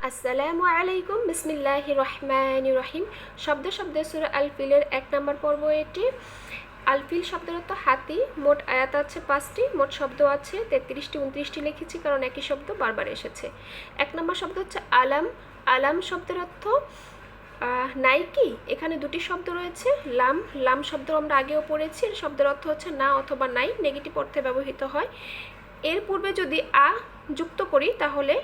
আসসালামু আলাইকুম বিসমিল্লাহ রহমান রহিম। শব্দ শব্দ, সুরা আলফিলের এক নম্বর পর্ব এটি। আলফিল শব্দের অর্থ হাতি, মোট আয়াত আছে পাঁচটি, মোট শব্দ আছে তেত্রিশটি, উনত্রিশটি লিখেছি কারণ একই শব্দ বারবার এসেছে। এক নম্বর শব্দ হচ্ছে আলাম। আলাম শব্দের অর্থ নাইকি এখানে দুটি শব্দ রয়েছে, লাম। লাম শব্দ আমরা আগেও পড়েছি, এর শব্দের অর্থ হচ্ছে না অথবা নাই, নেগেটিভ অর্থে ব্যবহৃত হয়। এর পূর্বে যদি আ যুক্ত করি তাহলে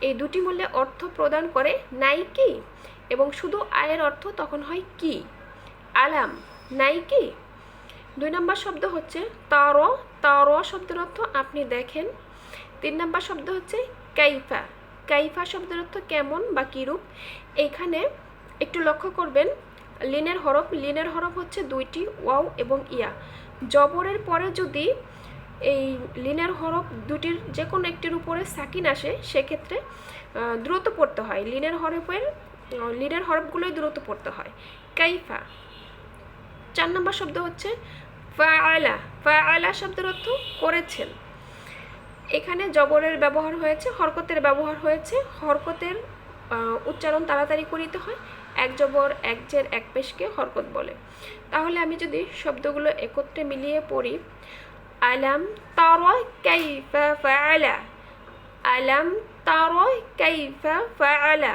এই দুটি মূল্যে অর্থ প্রদান করে নাই কি? এবং শুধু আয়ের অর্থ তখন হয় কি? আলাম, নাই কি? দুই নম্বর শব্দ হচ্ছে তর তর শব্দের অর্থ আপনি দেখেন। তিন নম্বর শব্দ হচ্ছে কাইফা কাইফা শব্দের অর্থ কেমন বা কিরূপ? এইখানে একটু লক্ষ্য করবেন, লিনের হরফ লিনের হরফ হচ্ছে দুইটি ওয়াও এবং ইয়া। জবরের পরে যদি এই লিনের হরফ দুটির যে কোনো একটির উপরে সাকিন আসে, সেক্ষেত্রে দ্রুত পড়তে হয়। লিনের হরফের লিনের হরফগুলোই দ্রুত পড়তে হয়। কাইফা। চার নম্বর শব্দ হচ্ছে ফাআলা। ফাআলা শব্দের অর্থ করেছেন। এখানে জবরের ব্যবহার হয়েছে, হরকতের ব্যবহার হয়েছে। হরকতের উচ্চারণ তাড়াতাড়ি করিতে হয়। এক জবর, এক জের, এক পেশকে হরকত বলে। তাহলে আমি যদি শব্দগুলো একত্রে মিলিয়ে পড়ি আলাম তর কাইফা ফাআলা আলাম তর কাইফা ফাআলা